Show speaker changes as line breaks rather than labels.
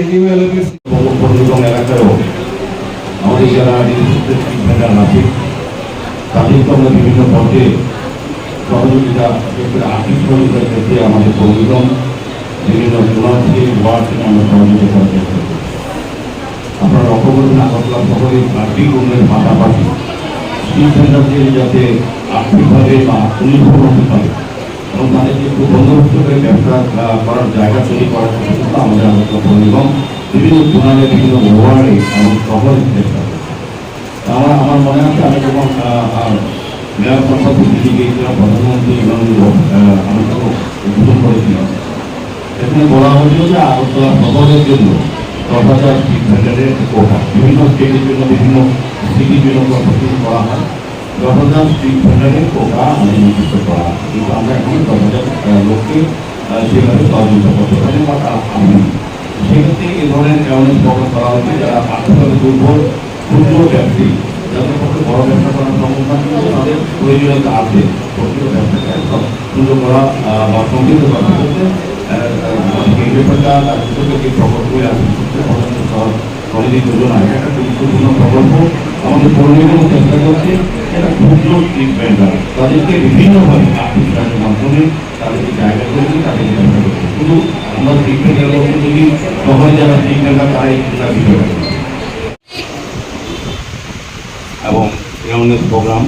এনিম্যালকে
এবং এলাকায়ও আমরা বিভিন্ন পর্যায়ে সহযোগিতা আর্থিক সহযোগিতার ক্ষেত্রে আমাদের প্রয়োজন বিভিন্ন জোনাল আমরা সহযোগিতা করার চেষ্টা করি আপনারা লক্ষ্য করবেন আগরতলা শহরে আর্থিক যাতে আর্থিকভাবে বা আত্মনির্ভর হতে পারে। আমার মনে আছে, আমি যখন প্রধানমন্ত্রী উদ্বোধন করেছিলাম, এখানে বলা হয়েছিল যে আগরতলা জন্য স্ট্রিট ভেন্ডারের কোটা বিভিন্ন স্টেটের বিভিন্ন সিটির জন্য করা হয়। দশ হাজার স্ট্রিট ভেন্ডারের কোটা কিন্তু আমরা এখন লোককে সেভাবে সহযোগিতা করতে পারি বা তারা আমি সেক্ষেত্রে এই ধরনের অ্যাওয়ারনেস প্রোগ্রাম করা হচ্ছে যারা আর্থিকভাবে দুর্বল, ক্ষুদ্র ব্যবসায়ী যাদের পক্ষে বড় ব্যবসা করা সম্ভব না তাদের প্রয়োজনীয়তা আছে ছোট ব্যবসাকে একদম সুন্দর করা বা সমৃদ্ধ করার ক্ষেত্রে এই ব্যাপারটা তার ভিতরে যে প্রকল্পগুলি আছে সমিতি যোজনা একটা গুরুত্বপূর্ণ প্রকল্প। আমাদের পরিবেশ চেষ্টা করছে এটা ক্ষুদ্র ট্রিটমেন্টার তাদেরকে বিভিন্নভাবে আর্থিক সাহায্যের মাধ্যমে তাদেরকে জায়গা করে দিয়ে তাদেরকে ব্যবহার করেছি। শুধু আমরা ট্রিটমেন্টের লোক যদি শহরে যারা ট্রিটমেন্টার তারা তারাই তারা বিষয়টা এবং অ্যাওয়ারনেস প্রোগ্রাম